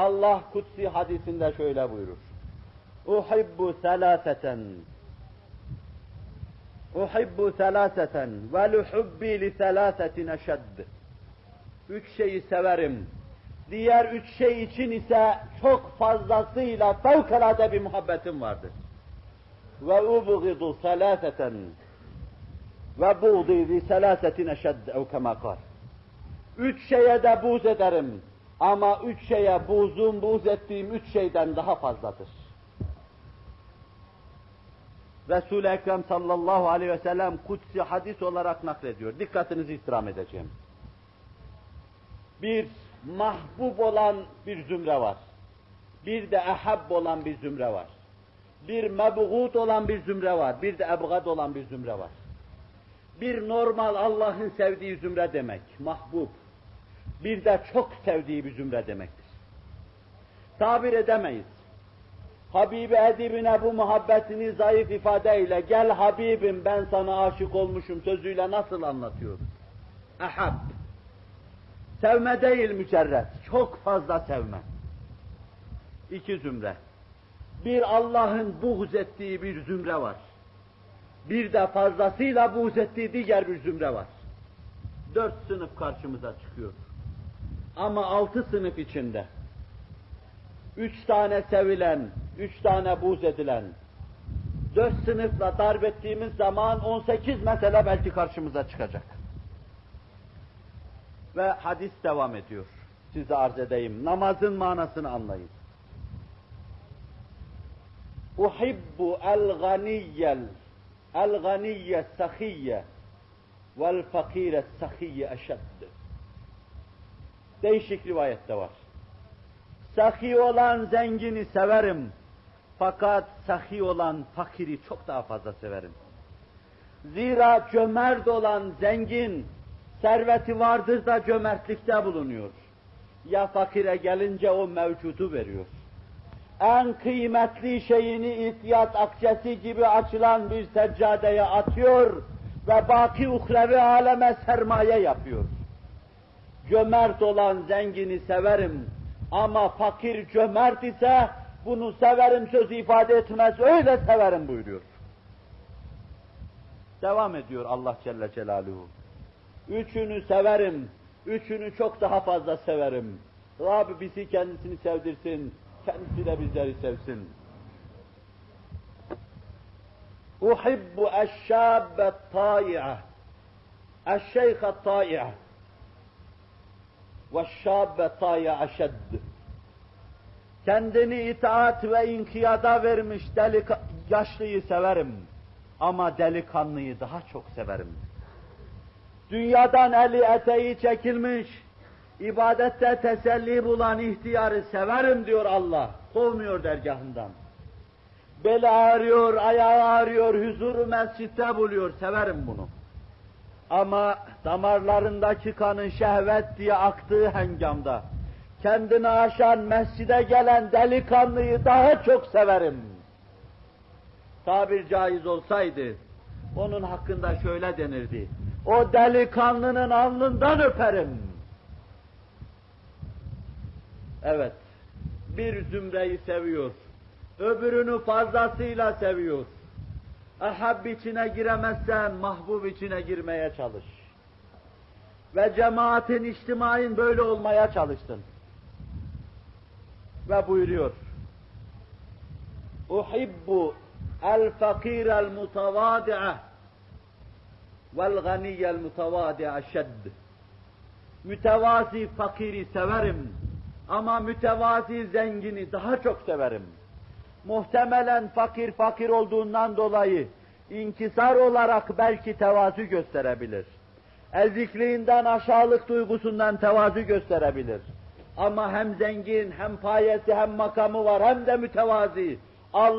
Allah kutsi hadisinde şöyle buyurur. Uhibbu selaseten Uhibbu selaseten ve luhubbi li selasetin eşedd. Üç şeyi severim. Diğer üç şey için ise çok fazlasıyla fevkalade bir muhabbetim vardır. Ve ubgidu selaseten ve buğdi li selasetin eşedd ev kema kal. Üç şeye de buz ederim. Ama üç şeye buzum, buz ettiğim üç şeyden daha fazladır. Resul-i Ekrem sallallahu aleyhi ve sellem kutsi hadis olarak naklediyor. Dikkatinizi istirham edeceğim. Bir, mahbub olan bir zümre var. Bir de ehab olan bir zümre var. Bir mebğut olan bir zümre var. Bir de ebgad olan bir zümre var. Bir normal Allah'ın sevdiği zümre demek, mahbub. Bir de çok sevdiği bir zümre demektir. Tabir edemeyiz. Habibi edibine bu muhabbetini zayıf ifadeyle gel Habibim ben sana aşık olmuşum sözüyle nasıl anlatıyor? Ahab. Sevme değil mücerret, çok fazla sevme. İki zümre. Bir Allah'ın buğz ettiği bir zümre var. Bir de fazlasıyla buğz ettiği diğer bir zümre var. Dört sınıf karşımıza çıkıyor. Ama altı sınıf içinde. Üç tane sevilen, üç tane buğz edilen, dört sınıfla darp ettiğimiz zaman 18 mesele belki karşımıza çıkacak. Ve hadis devam ediyor. Size arz edeyim. Namazın manasını anlayın. Uhibbu el-ganiyyel el-ganiyye sahiyye vel fakire sahiyye eşedd. Değişik rivayette var. Sahi olan zengini severim. Fakat sahi olan fakiri çok daha fazla severim. Zira cömert olan zengin, serveti vardır da cömertlikte bulunuyor. Ya fakire gelince o mevcudu veriyor. En kıymetli şeyini ihtiyat akçesi gibi açılan bir seccadeye atıyor ve baki uhrevi aleme sermaye yapıyor. Cömert olan zengini severim ama fakir cömert ise bunu severim sözü ifade etmez, öyle severim buyuruyor. Devam ediyor Allah Celle Celaluhu. Üçünü severim, üçünü çok daha fazla severim. Rab bizi kendisini sevdirsin, kendisi de bizleri sevsin. Uhibbu eşşâbbe tâi'e, eşşeyhe tâi'e, şâbbe tâi'e eşedd. Kendini itaat ve inkiyada vermiş delik yaşlıyı severim. Ama delikanlıyı daha çok severim. Dünyadan eli eteği çekilmiş, ibadette teselli bulan ihtiyarı severim diyor Allah. Kovmuyor dergahından. Beli ağrıyor, ayağı ağrıyor, huzuru mescitte buluyor, severim bunu. Ama damarlarındaki kanın şehvet diye aktığı hengamda, kendini aşan mescide gelen delikanlıyı daha çok severim. Tabir caiz olsaydı, onun hakkında şöyle denirdi. O delikanlının alnından öperim. Evet, bir zümreyi seviyor, öbürünü fazlasıyla seviyor. Ahab içine giremezsen mahbub içine girmeye çalış. Ve cemaatin, içtimain böyle olmaya çalıştın. Ve buyuruyor. Uhibbu el fakir el mutavadi'e vel ganiyel mutavadi'e şedd. Mütevazi fakiri severim ama mütevazi zengini daha çok severim. Muhtemelen fakir fakir olduğundan dolayı inkisar olarak belki tevazu gösterebilir. Ezikliğinden aşağılık duygusundan tevazu gösterebilir. Ama hem zengin, hem payesi, hem makamı var, hem de mütevazi. Allah